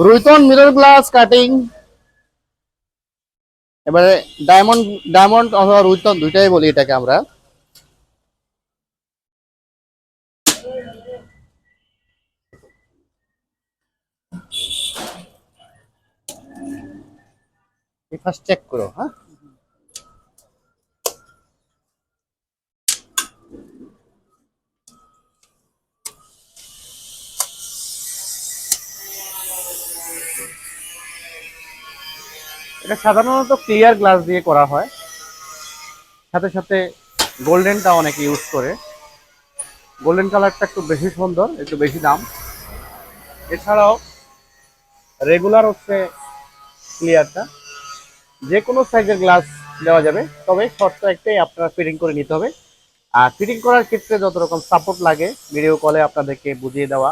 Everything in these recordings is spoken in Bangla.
রুইতন মিরর গ্লাস কাটিং এবারে ডায়মন্ড ডায়মন্ড অথবা রুইতন দুইটাই বলি এটাকে আমরা। ফার্স্ট চেক করো হ্যাঁ? এটা সাধারণত ক্লিয়ার গ্লাস দিয়ে করা হয়। সাথে সাথে গোল্ডেনটা অনেকে ইউজ করে। গোল্ডেন কালারটা একটু বেশি সুন্দর, একটু বেশি দাম। এছাড়াও রেগুলার হচ্ছে ক্লিয়ারটা যে কোনো সাইজের গ্লাস দেওয়া যাবে, তবে শর্ত একটাই আপনারা ফিটিং করে নিতে হবে। আর ফিটিং করার ক্ষেত্রে যত রকম সাপোর্ট লাগে ভিডিও কলে আপনাদেরকে বুঝিয়ে দেওয়া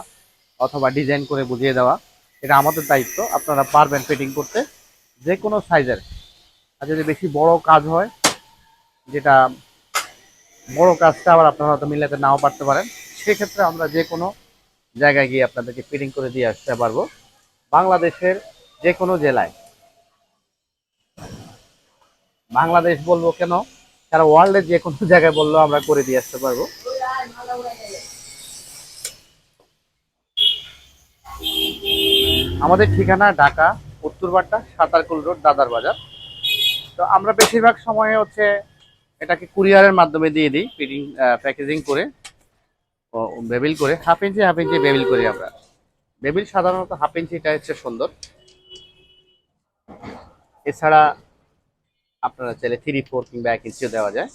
অথবা ডিজাইন করে বুঝিয়ে দেওয়া, এটা আমাদের দায়িত্ব। আপনারা পারবেন ফিটিং করতে। যে কোনো সাইজের। আর যদি বেশি বড় কাজ হয়, যেটা বড় কাজটা আবার আপনারা হয়তো মিলাতে নাও পারতে পারেন, সেক্ষেত্রে আমরা যে কোনো জায়গায় গিয়ে আপনাদেরকে ফিটিং করে দিয়ে আসতে পারব। বাংলাদেশের যে কোনো জেলায়। বাংলাদেশ বলব কেন? সারা ওয়ার্ল্ডের যে কোনো জায়গায় বললেও আমরা করে দিয়ে আসতে পারব। আমাদের ঠিকানা ঢাকা উত্তরবাড্ডা, সাঁতারকুল রোড, দাদার বাজার। তো আমরা বেশিরভাগ সময়ে হচ্ছে এটাকে কুরিয়ারের মাধ্যমে দিয়ে দিই, ফিটিং প্যাকেজিং করে বেবিল করে, হাফ ইঞ্চি হাফ ইঞ্চি বেবিল করি আমরা। বেবিল সাধারণত হাফ ইঞ্চিটা হচ্ছে সুন্দর। এছাড়া আপনারা চাইলে থ্রি ফোর কিংবা এক ইঞ্চিও দেওয়া যায়।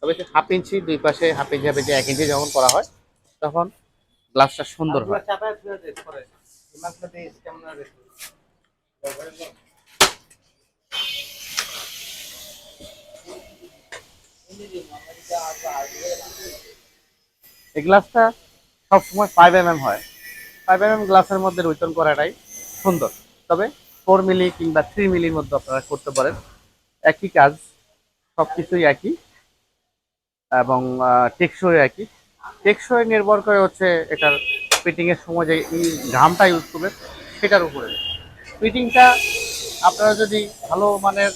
তবে হাফ ইঞ্চি, দুই পাশে হাফ ইঞ্চি হাফ ইঞ্চি, এক ইঞ্চি যখন করা হয়, তখন গ্লাসটা সুন্দর হয়। এই গ্লাসটা সবসময় ফাইভ এম এম হয়। ফাইভ এম এম গ্লাসের মধ্যে রুইতন করাটাই সুন্দর। তবে ফোর মিলি কিংবা থ্রি মিলির মধ্যে আপনারা করতে পারেন। একই কাজ সব কিছুই একই এবং টেকসই একই। টেকসই নির্ভর করে হচ্ছে এটার ফিটিংয়ের সময় যে ঘামটা ইউজ করবে, সেটার উপরে। ফিটিংটা আপনারা যদি ভালো মানের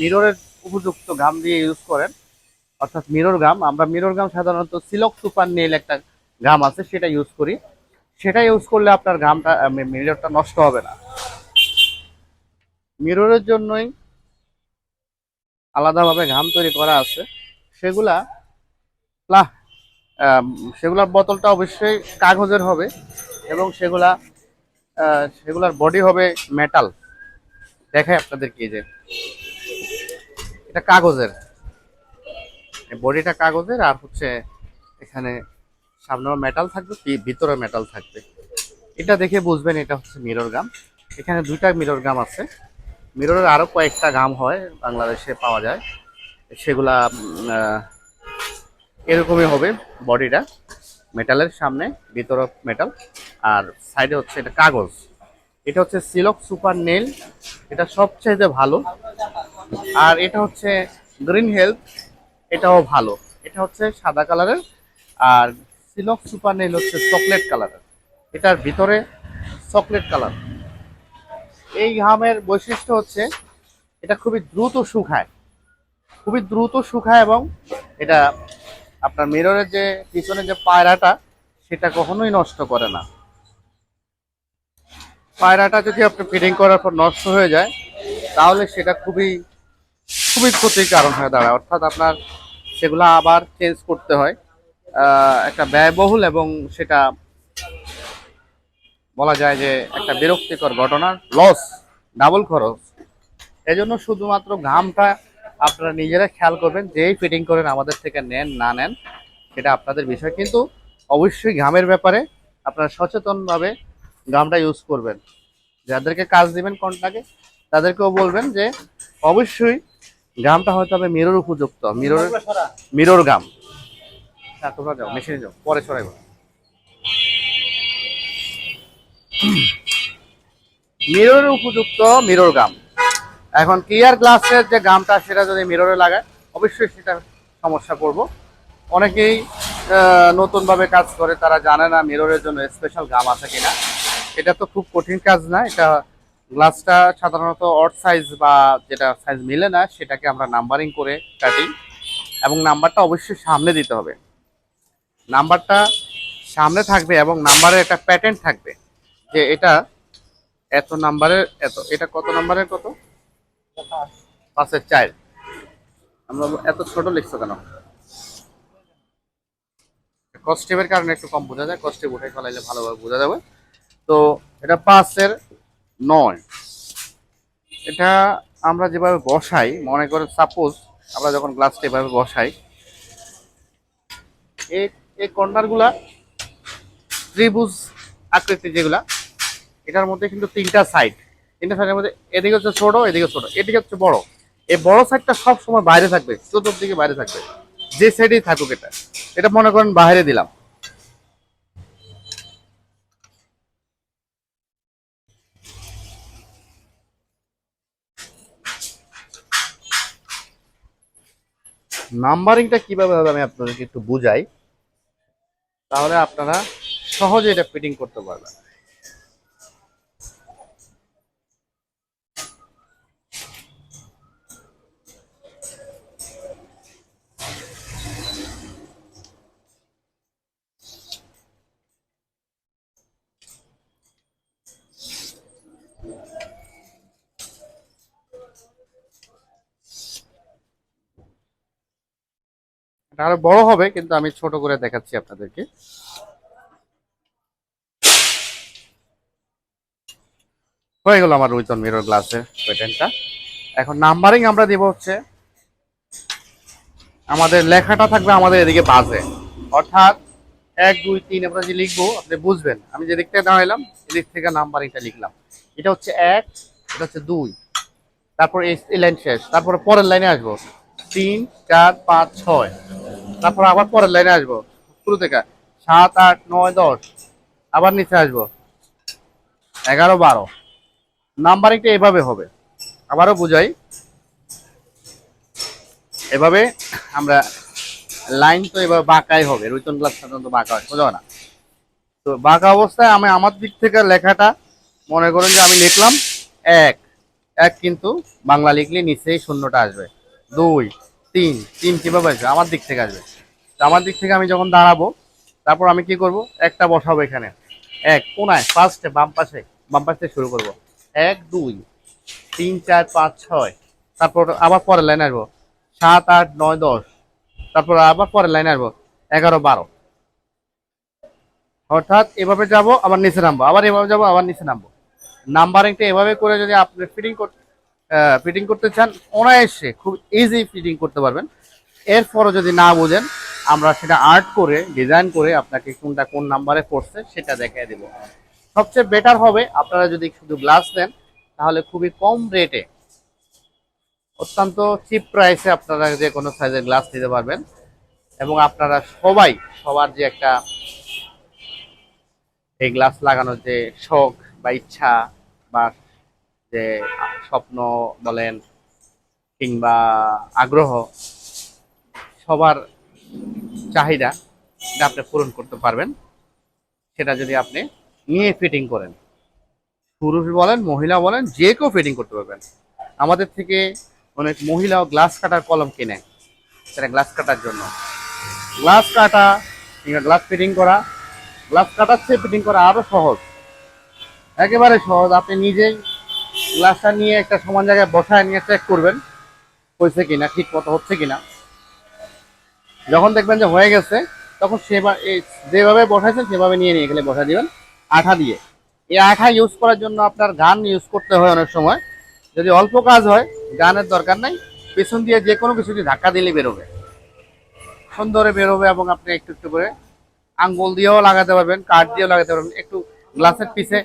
মিররের উপযুক্ত ঘাম দিয়ে ইউজ করেন, অর্থাৎ মিরর গাম আমরা মিরর গাম সাধারণত সিলক সুপার নেল একটা গাম আছে, সেটা ইউজ করি। সেটা ইউজ করলে আপনার গামটা মিররটা নষ্ট হবে না। মিররের জন্যই আলাদাভাবে ঘাম তৈরি করা আছে। সেগুলা সেগুলার বোতলটা অবশ্যই কাগজের হবে এবং সেগুলা সেগুলার বডি হবে মেটাল দেখাই আপনাদের কি যে, এটা কাগজের। বডিটা কাগজের আর হচ্ছে এখানে সামনেও মেটাল থাকবে ভিতরে মেটাল থাকবে। এটা দেখে বুঝবেন এটা হচ্ছে মিরর গাম এখানে দুইটা মিরর গাম আছে। মিররের আরও কয়েকটা গাম হয়, বাংলাদেশে পাওয়া যায়। সেগুলা এরকমই হবে বডিটা মেটালের সামনে, ভিতরে মেটাল আর সাইডে হচ্ছে এটা কাগজ। এটা হচ্ছে সিলক সুপার নেল এটা সবচাইতে ভালো। আর এটা হচ্ছে গ্রিন হেলথ এটাও ভালো। এটা হচ্ছে সাদা কালারের, আর সিলক সুপার নেল হচ্ছে চকলেট কালারের। এটার ভিতরে চকলেট কালার এই ঘামের বৈশিষ্ট্য হচ্ছে, এটা খুবই দ্রুত শুকায়। খুবই দ্রুত শুকায় এবং এটা আপনার মিররের যে পিছনে যে পায়রাটা, সেটা কখনোই নষ্ট করে না। পায়রাটা যদি আপনি ফিটিং করার পর নষ্ট হয়ে যায়, তাহলে সেটা খুবই খুবই ক্ষতির কারণ হয়ে দাঁড়ায়। অর্থাৎ আপনার সেগুলো আবার চেঞ্জ করতে হয়। একটা ব্যয়বহুল এবং সেটা বলা যায় যে একটা বিরক্তিকর ঘটনা লস ডাবল খরচ। এজন্য শুধুমাত্র ঘামটা আপনারা নিজেরা খেয়াল করবেন, যেই ফিটিং করেন আমাদের থেকে নেন, না নেন, সেটা আপনাদের বিষয়। কিন্তু অবশ্যই ঘামের ব্যাপারে আপনারা সচেতনভাবে ঘামটা ইউজ করবেন। যাদেরকে কাজ দিবেন কন্ট্রাক্টে তাদেরকেও বলবেন যে অবশ্যই গামটা হয়তো হবে মিরর উপযুক্ত। মিরর মিরর গাম হ্যাঁ তোমরা যাও মেশিনে যাও পরে ছড়াইব মিরর উপযুক্ত মিরর গাম এখন ক্লিয়ার গ্লাসের যে গামটা সেটা যদি মিররে লাগায় অবশ্যই সেটা সমস্যা করব অনেকেই আহ, নতুনভাবে কাজ করে তারা জানে না মিররের জন্য স্পেশাল গাম আছে কিনা। এটা তো খুব কঠিন কাজ না, এটা গ্লাসটা সাধারণত অড সাইজ বা যেটা সাইজ মিলে না, সেটাকে আমরা নাম্বারিং করে কাটি এবং নাম্বারটা অবশ্যই সামনে দিতে হবে। নাম্বারটা সামনে থাকবে এবং নাম্বারের একটা প্যাটার্ন থাকবে যে এটা এত নাম্বারের এত, এটা কত নাম্বারের কত? পাঁচের চার। আমরা এত ছোট লিখছো কেন? কস্টেপের কারণে একটু কম বোঝা যায় কস্টেপ উঠে ফেলাইলে ভালোভাবে বোঝা যাবে। তো এটা পাঁচের নয়। এটা আমরা যেভাবে বসাই, মনে করে সাপোজ আমরা যখন গ্লাসটা এভাবে বসাই, এই কর্নারগুলা ত্রিভুজ আকৃতি যেগুলা, এটার মধ্যে কিন্তু তিনটা সাইড তিনটা সাইডের মধ্যে এদিকে হচ্ছে ছোট, এদিকে ছোট, এদিকে হচ্ছে বড়। এই বড় সাইডটা সব সময় বাইরে থাকবে, চতুর্দিকে বাইরে থাকবে। যে সাইডেই থাকুক এটা। এটা মনে করেন বাইরে দিলাম। নাম্বারিংটা কীভাবে হবে আমি আপনাদেরকে একটু বুঝাই তাহলে আপনারা সহজে এটা ফিটিং করতে পারবেন। আরও বড় হবে, কিন্তু আমি ছোট করে দেখাচ্ছি আপনাদেরকে। হয়ে গেল আমার রুইতন মিরর গ্লাসের প্যাটার্নটা এখন নাম্বারিং আমরা দিব হচ্ছে, আমাদের লেখাটা থাকবে আমাদের এদিকে বাজে। অর্থাৎ এক, দুই, তিন, আমরা যে লিখব, আপনি বুঝবেন। আমি যে দিক থেকে দাঁড়াইলাম এদিক থেকে নাম্বারিংটা লিখলাম। এটা হচ্ছে এক, এটা হচ্ছে দুই। তারপর এই লাইন শেষ। তারপরে পরের লাইনে আসব। তিন, চার, পাঁচ, ছয়। তারপর আবার পরের লাইনে আসব। শুরু থেকে। সাত, আট, নয়, দশ। আবার নিচে আসব। এগারো, বারো। নাম্বারিংটা এভাবে হবে। আবারও বুঝাই। এভাবে আমরা লাইন তো এভাবে বাঁকাই হবে। রুইতন গ্লাস সাধারণত বাঁকা হয়, বোঝা না? তো বাঁকা অবস্থায় আমি আমার দিক থেকে লেখাটা মনে করেন যে আমি লিখলাম এক। এক কিন্তু বাংলা লিখলে নিচেই শূন্যটা আসবে। দুই, তিন তিন কীভাবে আসবে? আমার দিক থেকে আসবে। তো আমার দিক থেকে আমি যখন দাঁড়াবো, তারপর আমি কি করব? একটা বসাবো এখানে। এক, কোনায় ফার্স্টে বাম পাশে, বাম পাশ থেকে শুরু করব। এক, দুই, তিন, চার, পাঁচ, ছয়, তারপর আবার পরের লাইনে আসব। সাত, আট, নয়, দশ, তারপর আবার পরের লাইনে আসব। এগারো, বারো। অর্থাৎ এভাবে যাব, আবার নিচে নামবো। আবার এভাবে যাব, আবার নিচে নামবো। নাম্বারিংটা এভাবে করে যদি আপনি ফিটিং করতে ফিটিং করতে চান, অনায়াসে খুব ইজি ফিটিং করতে পারবেন। এরপরও যদি না বোঝেন, আমরা সেটা আর্ট করে ডিজাইন করে আপনাকে কোনটা কোন নাম্বারে পড়ছে সেটা দেখিয়ে দেব। সবচেয়ে বেটার হবে, আপনারা যদি শুধু গ্লাস দেন, তাহলে খুবই কম রেটে অত্যন্ত চিপ প্রাইসে আপনারা যে কোনো সাইজের গ্লাস দিতে পারবেন। এবং আপনারা সবাই, সবার যে একটা এই গ্লাস লাগানোর যে শখ বা ইচ্ছা বা যে স্বপ্ন বলেন কিংবা আগ্রহ, সবার চাহিদা এটা আপনি পূরণ করতে পারবেন, সেটা যদি আপনি নিয়ে ফিটিং করেন। পুরুষ বলেন, মহিলা বলেন, যে কেউ ফিটিং করতে পারবেন। আমাদের থেকে অনেক মহিলাও গ্লাস কাটার কলম কিনে, সেটা গ্লাস কাটার জন্য। গ্লাস কাটা কিংবা গ্লাস ফিটিং করা গ্লাস কাটার চেয়ে ফিটিং করা আরও সহজ। একেবারে সহজ, আপনি নিজেই গ্লাসটা নিয়ে একটা সমান জায়গায় বসায় নিয়ে চেক করবেন, হয়েছে কিনা, ঠিক মতো হচ্ছে কিনা। যখন দেখবেন যে হয়ে গেছে, তখন সেবা যেভাবে বসাইছেন, সেভাবে নিয়ে নিয়ে গেলে বসা দিবেন। আঠা দিয়ে। এই আঠা ইউজ করার জন্য আপনার গান ইউজ করতে হয় অনেক সময়। যদি অল্প কাজ হয়, গানের দরকার নাই, পেছন দিয়ে যে কোনো কিছু ধাক্কা দিলে বেরোবে। সুন্দরে বেরোবে এবং আপনি একটু একটু করে আঙ্গুল দিয়েও লাগাতে পারবেন, কাঠ দিয়েও লাগাতে পারবেন। একটু গ্লাসের পিছে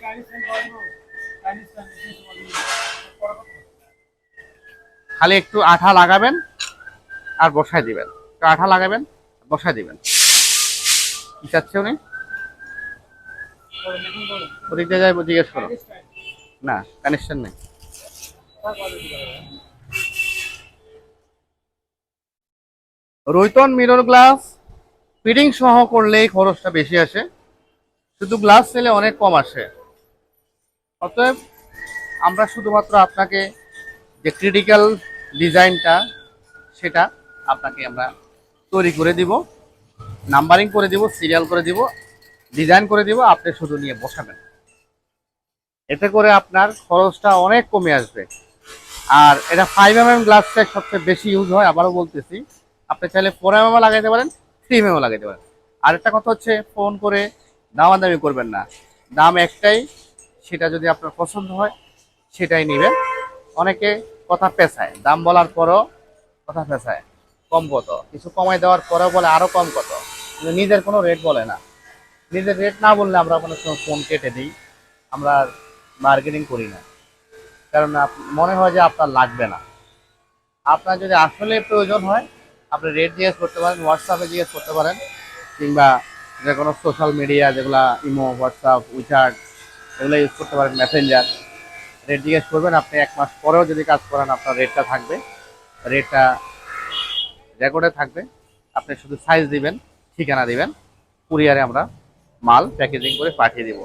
খালি একটু আঠা লাগাবেন আর বসায় দিবেন। একটু আঠা লাগাবেন, বসায় দিবেন। কি চাচ্ছে উনি? ওদিক দিয়ে যাই জিজ্ঞেস করো। না কানেকশন নেই। রৈতন মিরর গ্লাস ফিটিং সহ করলেই খরচটা বেশি আসে। শুধু গ্লাস নিলে অনেক কম আসে। অতএব আমরা শুধুমাত্র আপনাকে যে ক্রিটিক্যাল ডিজাইনটা সেটা আপনাকে আমরা তৈরি করে দিব নাম্বারিং করে দিব সিরিয়াল করে দিব ডিজাইন করে দিব, আপনি শুধু নিয়ে বসাবেন। এতে করে আপনার খরচটা অনেক কমে আসবে। আর এটা ফাইভ এম এম গ্লাসটা সবচেয়ে বেশি ইউজ হয়, আবারও বলতেছি। আপনি চাইলে ফোর এম এম লাগাইতে পারেন থ্রি এম এম লাগাইতে পারেন। আর একটা কথা হচ্ছে ফোন করে দামাদামি করবেন না। দাম একটাই, সেটা যদি আপনার পছন্দ হয়, সেটাই নেবেন। অনেকে কথা পেছায়। দাম বলার পরও কথা পেছায়। কম কত? কিছু কমাই দেওয়ার পরেও বলে আরও কম কত? কিন্তু নিজের কোনো রেট বলে না। নিজের রেট না বললে আমরা কোনো সময় ফোন কেটে দিই। আমরা মার্কেটিং করি না। কারণ মনে হয় যে আপনার লাগবে না। আপনার যদি আসলে প্রয়োজন হয়, আপনি রেট জিজ্ঞেস করতে পারেন হোয়াটসঅ্যাপে জিজ্ঞেস করতে পারেন, কিংবা যে কোনো সোশ্যাল মিডিয়া যেগুলা ইমো হোয়াটসঅ্যাপ উইচার্ট এগুলো ইউজ করতে পারেন মেসেঞ্জার রেট জিজ্ঞেস করবেন, আপনি এক মাস পরেও যদি কাজ করেন, আপনার রেটটা থাকবে। রেটটা রেকর্ডে থাকবে। আপনি শুধু সাইজ দিবেন, ঠিকানা দিবেন, কুরিয়ারে আমরা মাল প্যাকেজিং করে পাঠিয়ে দিব।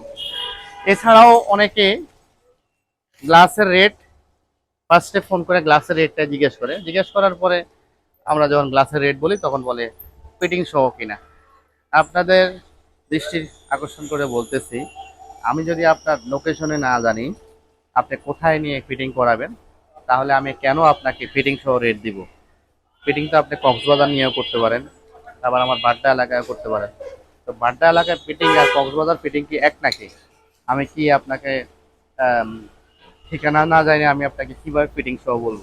এছাড়াও অনেকে গ্লাসের রেট ফার্স্টে ফোন করে গ্লাসের রেটটা জিজ্ঞেস করে। জিজ্ঞেস করার পরে আমরা যখন গ্লাসের রেট বলি, তখন বলে, ফিটিং সহ কিনা? আপনাদের দৃষ্টি আকর্ষণ করে বলতেছি, আমি যদি আপনার লোকেশনে না জানি আপনি কোথায় নিয়ে ফিটিং করাবেন, তাহলে আমি কেন আপনাকে ফিটিং সহ রেট দিব? ফিটিং তো আপনি কক্সবাজার নিয়েও করতে পারেন, আবার আমার বাড্ডা এলাকায় করতে পারেন। তো বাড্ডা এলাকায় ফিটিং আর কক্সবাজার ফিটিং কি এক নাকি? আমি কি আপনাকে ঠিকানা না জানি আমি আপনাকে কীভাবে ফিটিং সহ বলব?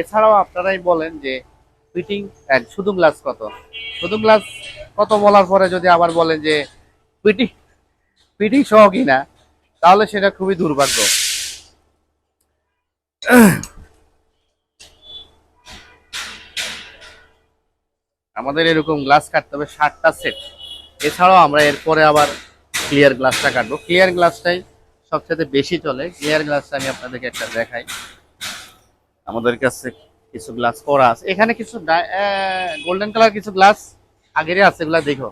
এছাড়াও আপনারাই বলেন যে ফিটিং শুধু গ্লাস কত? শুধু গ্লাস কত বলার পরে যদি আবার বলেন যে ফিটিং ফিটিং সহ কিনা, তাহলে সেটা খুবই দুর্ভাগ্য। আমাদের এরকম গ্লাস কাটতে হবে ষাটটা সেট। এছাড়াও আমরা এরপরে আবার ক্লিয়ার গ্লাসটা কাটবো। ক্লিয়ার গ্লাসটাই সবচেয়ে বেশি চলে। ক্লিয়ার গ্লাসটা আমি আপনাদেরকে একটা দেখাই। আমাদের কাছে কিছু গ্লাস করা আছে। এখানে কিছু গোল্ডেন কালার কিছু গ্লাস আগেরই আছে, এগুলা দেখো।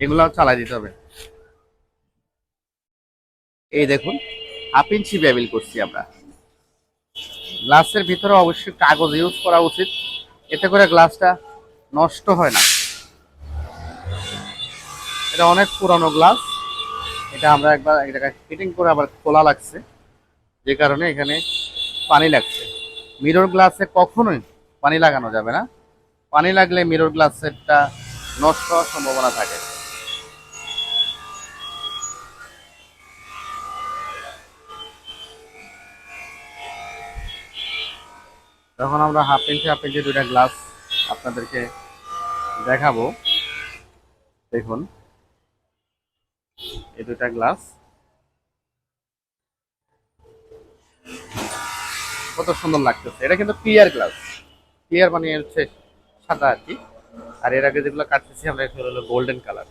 এগুলো চালাই দিতে হবে। এই দেখুন, হাফ ইঞ্চি বেবিল করছি আমরা। গ্লাসের ভিতরে অবশ্যই কাগজ ইউজ করা উচিত। এতে করে গ্লাসটা নষ্ট হয় না। এটা অনেক পুরানো গ্লাস। এটা আমরা একবার এক জায়গায় ফিটিং করে আবার খোলা লাগছে। যে কারণে এখানে পানি লাগছে। মিরর গ্লাসে কখনোই পানি লাগানো যাবে না। পানি লাগলে মিরর গ্লাসেরটা নষ্ট হওয়ার সম্ভাবনা থাকে। তখন আমরা হাফ ইঞ্চি হাফ ইঞ্চি দুইটা গ্লাস আপনাদেরকে দেখাবো। দেখুন। এই দুটা গ্লাস কত সুন্দর লাগতেছে। এটা কিন্তু ক্লিয়ার গ্লাস ক্লিয়ার মানে হচ্ছে সাদা আর কি। আর এর আগে যেগুলো কাটতেছি আমরা হলো গোল্ডেন কালার